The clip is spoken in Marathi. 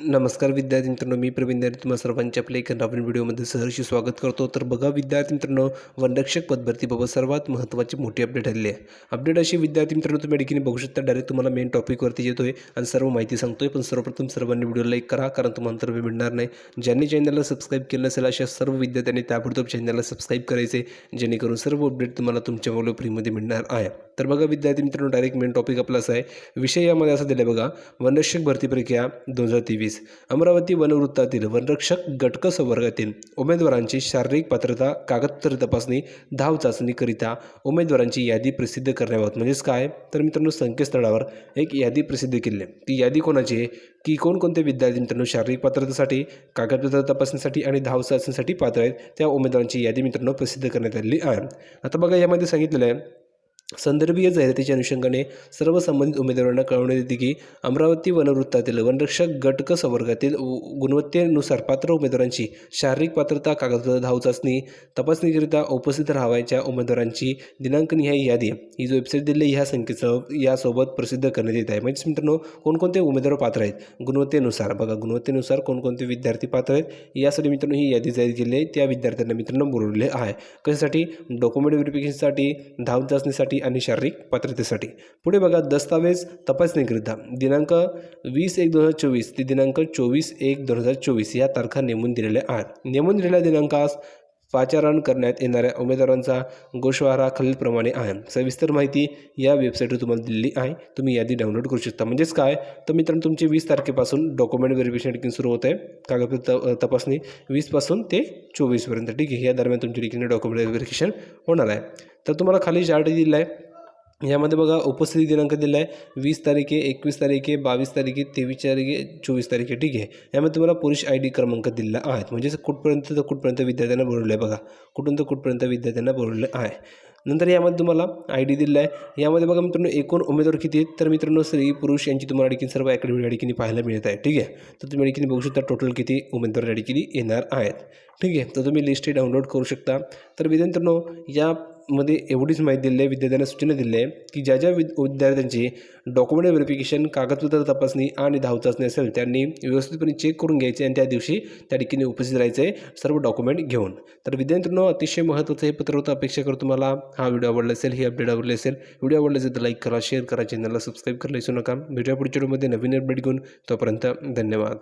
नमस्कार विद्यार्थी मित्रांनो मी प्रवीण दरे तुम्हा सर्वांच्या आपल्या एका नवीन व्हिडिओमध्ये सहर्षी स्वागत करतो. तर बघा विद्यार्थी मित्रांनो वनरक्षक पदभरतीबाबत सर्वात महत्त्वाची मोठी अपडेट आलेली आहे. अपडेट अशी विद्यार्थी मित्रांनो तुम्ही ठिकाणी बघू शकता. डायरेक्ट तुम्हाला मेन टॉपिकवरती येतो आहे आणि सर्व माहिती सांगतोय. पण सर्वप्रथम सर्वांनी व्हिडिओ लाईक करा कारण तुम्हाला तर वेळ मिळणार नाही. ज्यांनी चॅनलला सबस्क्राईब केलं नसेल अशा सर्व विद्यार्थ्यांनी ताबडतोब चॅनलला सबस्क्राईब करायचे जेणेकरून सर्व अपडेट तुम्हाला तुमच्या मोबाईल फ्रीमध्ये मिळणार आहे. तर बघा विद्यार्थी मित्रांनो डायरेक्ट मेन टॉपिक आपला असा आहे. विषय यामध्ये असं दिलं आहे बघा वनरक्षक भरती प्रक्रिया दोन हजार तेवीस. अमरावती वनवृत्तातील वनरक्षक गटक संवर्गातील उमेदवारांची शारीरिक पात्रता कागदपत्र तपासणी धाव चाचणीकरिता उमेदवारांची यादी प्रसिद्ध करण्याबाबत म्हणजेच काय? तर मित्रांनो संकेतस्थळावर एक यादी प्रसिद्ध केली आहे. ती यादी कोणाची आहे? की कोणकोणते विद्यार्थी मित्रांनो शारीरिक पात्रतेसाठी कागदपत्र तपासणीसाठी आणि धाव चाचणीसाठी पात्र आहेत त्या उमेदवारांची यादी मित्रांनो प्रसिद्ध करण्यात आलेली आहे. आता बघा यामध्ये सांगितलेलं आहे संदर्भीय जाहिरातीच्या अनुषंगाने सर्व संबंधित उमेदवारांना कळवण्यात येते की अमरावती वनवृत्तातील वनरक्षक गटक संवर्गातील उ- गुणवत्तेनुसार पात्र उमेदवारांची शारीरिक पात्रता कागदपत्र धाव चाचणी तपासणीकरिता उपस्थित राहायच्या उमेदवारांची दिनांकनिहाय यादी. ही जो वेबसाईट दिली ह्या संकेत यासोबत प्रसिद्ध करण्यात येत आहे. म्हणजेच मित्रांनो कोणकोणते उमेदवार पात्र आहेत? गुणवत्तेनुसार. बघा गुणवत्तेनुसार कोणकोणते विद्यार्थी पात्र आहेत? यासाठी मित्रांनो ही यादी जाहीर केली आहे. त्या विद्यार्थ्यांना मित्रांनो बोलवले आहे. कशासाठी? डॉक्युमेंट व्हेरिफिकेशनसाठी धाव चाचणीसाठी आणि शारीरिक पात्रतेसाठी. पुढे बघा दस्तावेज तपासणीकरिता. दिनांक वीस एक दोन हजार चोवीस ते दिनांक चोवीस एक दोन हजार चोवीस या तारखा नेमून दिलेल्या आहेत. नेमून दिलेल्या दिनांकास पाचारण करण्यात येणाऱ्या उमेदवारांचा गोषवारा खालीलप्रमाणे आहे. सविस्तर माहिती या वेबसाईटवर तुम्हाला दिलेली आहे. तुम्ही यादी डाउनलोड करू शकता. म्हणजेच काय? तर मित्रांनो तुमची वीस तारखेपासून डॉक्युमेंट व्हेरिफिकेशन टिकिंग सुरू होत आहे कागदपत्र त- तपासणी वीसपासून ते चोवीसपर्यंत. ठीक आहे या दरम्यान तुमच्या टिकिंग डॉक्युमेंट व्हेरिफिकेशन होणार आहे. तर तुम्हाला खाली चार्ट दिला आहे यामध्ये बघा उपस्थिती दिनांक दिला आहे वीस तारीख आहे एकवीस तारीख आहे बावीस तारीख आहे तेवीस तारीख आहे चोवीस तारीख आहे ठीक आहे. यामध्ये तुम्हाला पुरुष आय डी क्रमांक दिलेला आहे. म्हणजेच कुठपर्यंत तर कुठपर्यंत विद्यार्थ्यांना बोलवलं आहे बघा. कुठून तर कुठपर्यंत विद्यार्थ्यांना बोलवलं आहे. नंतर यामध्ये तुम्हाला आय डी दिला आहे यामध्ये बघा मित्रांनो एकूण उमेदवार किती आहेत? तर मित्रांनो स्त्री पुरुष यांची तुम्हाला ठिकाणी सर्व अकॅडमी या ठिकाणी पाहायला मिळत आहे ठीक आहे. तर तुम्ही या बघू शकता टोटल किती उमेदवार या ठिकाणी येणार आहेत ठीक आहे. तर तुम्ही लिस्ट डाउनलोड करू शकता. तर विद्यार्थ्यांनो मध्ये एवढीच माहिती दिली आहे विद्यार्थ्यांना सूचना दिली आहे की ज्या ज्या विद विद्यार्थ्यांची डॉक्युमेंट व्हेरिफिकेशन कागदपत्र तपासणी आणि धाव चाचणी असेल त्यांनी व्यवस्थितपणे चेक करून घ्यायचे आणि त्या दिवशी त्या ठिकाणी उपस्थित राहायचं आहे सर्व डॉक्युमेंट घेऊन. तर विद्यार्थ्यांनो अतिशय महत्त्वाचं हे पत्र होतं. अपेक्षा करतो तुम्हाला हा व्हिडिओ आवडला असेल ही अपडेट आवडली असेल. व्हिडिओ आवडला असेल तर लाईक करा शेअर करा चॅनलला सबस्क्राईब करायला विसरू नका. व्हिडिओ पुढच्या व्हिडिओमध्ये नवीन अपडेट घेऊन. तोपर्यंत धन्यवाद.